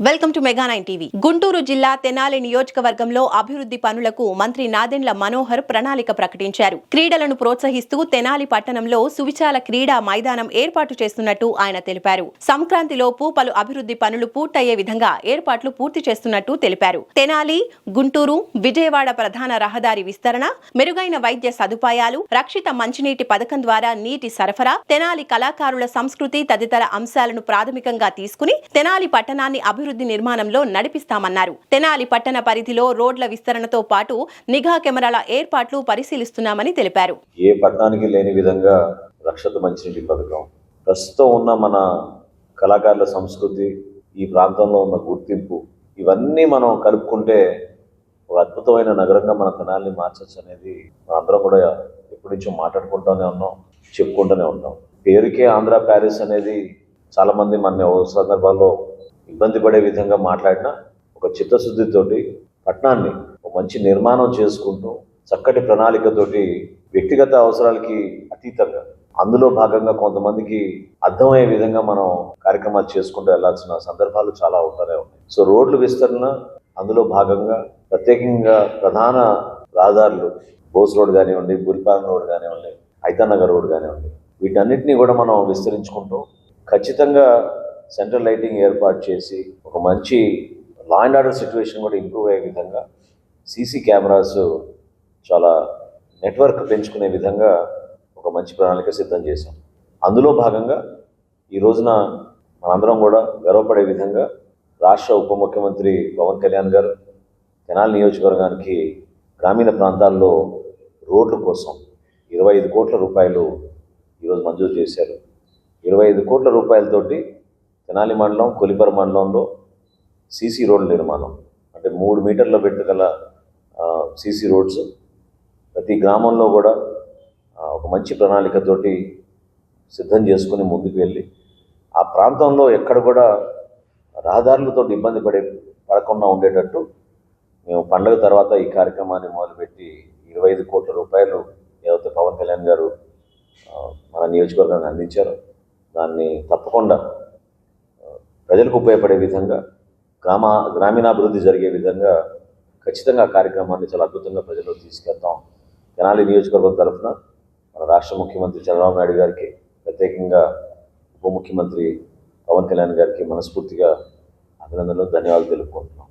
Welcome to Mega nine TV. Guntur జిల్లా తెనాలి నియోజకవర్గంలో అభివృద్ధి పనులకు మంత్రి నాదెండ్ల మనోహర్ ప్రణాళిక ప్రకటించారు. క్రీడలను ప్రోత్సహిస్తూ తెనాలి పట్టణంలో సువిశాల క్రీడా మైదానం ఏర్పాటు చేస్తున్నట్టు ఆయన తెలిపారు. సంక్రాంతిలోపు పలు అభివృద్ధి పనులు పూర్తయ్యే విధంగా ఏర్పాట్లు పూర్తి చేస్తున్నట్టు తెలిపారు. తెనాలి గుంటూరు విజయవాడ ప్రధాన రహదారి విస్తరణ మెరుగైన వైద్య సదుపాయాలు రక్షిత మంచినీటి పథకం ద్వారా నీటి సరఫరా తెనాలి కళాకారుల సంస్కృతి తదితర అంశాలను ప్రాథమికంగా తీసుకుని తెనాలి పట్టణాన్ని అభివృద్ధి అభివృద్ధి నిర్మాణంలో నడిపిస్తామన్నారు. తెనాలి పట్టణ పరిధిలో రోడ్ల విస్తరణతో పాటు నిఘా కెమెరాల ఏర్పాట్లు పరిశీలిస్తున్నామని తెలిపారు. ఏ పట్టణానికి లేని విధంగా రక్షత మంచినీటి పథకం. ప్రస్తుతం ఉన్న మన కళాకారుల సంస్కృతి ఈ ప్రాంతంలో ఉన్న గుర్తింపు ఇవన్నీ మనం కలుపుకుంటే ఒక అద్భుతమైన నగరంగా మన తెనాల్ని మార్చచ్చు అనేది మనందరం కూడా ఎప్పటి నుంచో మాట్లాడుకుంటూనే ఉన్నాం చెప్పుకుంటూనే ఉన్నాం. పేరుకే ఆంధ్ర ప్యారిస్ అనేది చాలామంది మన సందర్భాల్లో ఇబ్బంది పడే విధంగా మాట్లాడిన ఒక చిత్తశుద్ధితోటి పట్టణాన్ని ఒక మంచి నిర్మాణం చేసుకుంటూ చక్కటి ప్రణాళికతోటి వ్యక్తిగత అవసరాలకి అతీతంగా అందులో భాగంగా కొంతమందికి అర్థమయ్యే విధంగా మనం కార్యక్రమాలు చేసుకుంటూ వెళ్ళాల్సిన సందర్భాలు చాలా ఉంటూనే ఉన్నాయి. సో రోడ్లు విస్తరణ అందులో భాగంగా ప్రత్యేకంగా ప్రధాన రహదారులు బోస్ రోడ్ కానివ్వండి బురిపాలెం రోడ్ కానివ్వండి ఐతానగర్ రోడ్ కానివ్వండి వీటన్నిటిని కూడా మనం విస్తరించుకుంటూ ఖచ్చితంగా సెంట్రల్ లైటింగ్ ఏర్పాటు చేసి ఒక మంచి లా అండ్ ఆర్డర్ సిచ్యువేషన్ కూడా ఇంప్రూవ్ అయ్యే విధంగా సీసీ కెమెరాస్ చాలా నెట్వర్క్ పెంచుకునే విధంగా ఒక మంచి ప్రణాళిక సిద్ధం చేశాం. అందులో భాగంగా ఈ రోజున మనందరం కూడా గర్వపడే విధంగా రాష్ట్ర ఉప ముఖ్యమంత్రి పవన్ కళ్యాణ్ గారు తెనాలి నియోజకవర్గానికి గ్రామీణ ప్రాంతాల్లో రోడ్ల కోసం ఇరవై ఐదు కోట్ల రూపాయలు ఈరోజు మంజూరు చేశారు. ఇరవై ఐదు కోట్ల రూపాయలతోటి తెనాలి మండలం కొలిపర మండలంలో సీసీ రోడ్ల నిర్మాణం. అంటే మూడు మీటర్ల పెట్టుగల సీసీ రోడ్స్. ప్రతి గ్రామంలో కూడా ఒక మంచి ప్రణాళికతోటి సిద్ధం చేసుకుని ముందుకు వెళ్ళి ఆ ప్రాంతంలో ఎక్కడ కూడా రహదారులతో ఇబ్బంది పడే పడకుండా ఉండేటట్టు మేము పండగ తర్వాత ఈ కార్యక్రమాన్ని మొదలుపెట్టి ఇరవై ఐదు కోట్ల రూపాయలు ఏదైతే పవన్ కళ్యాణ్ గారు మన నియోజకవర్గాన్ని అందించారో దాన్ని తప్పకుండా ప్రజలకు ఉపయోగపడే విధంగా గ్రామ గ్రామీణాభివృద్ధి జరిగే విధంగా ఖచ్చితంగా కార్యక్రమాన్ని చాలా అద్భుతంగా ప్రజల్లో తీసుకెళ్తాం. తెనాలి నియోజకవర్గం తరఫున మన రాష్ట్ర ముఖ్యమంత్రి చంద్రబాబు నాయుడు గారికి ప్రత్యేకంగా ఉప ముఖ్యమంత్రి పవన్ కళ్యాణ్ గారికి మనస్ఫూర్తిగా అభినందనలు ధన్యవాదాలు తెలుపుకుంటున్నాం.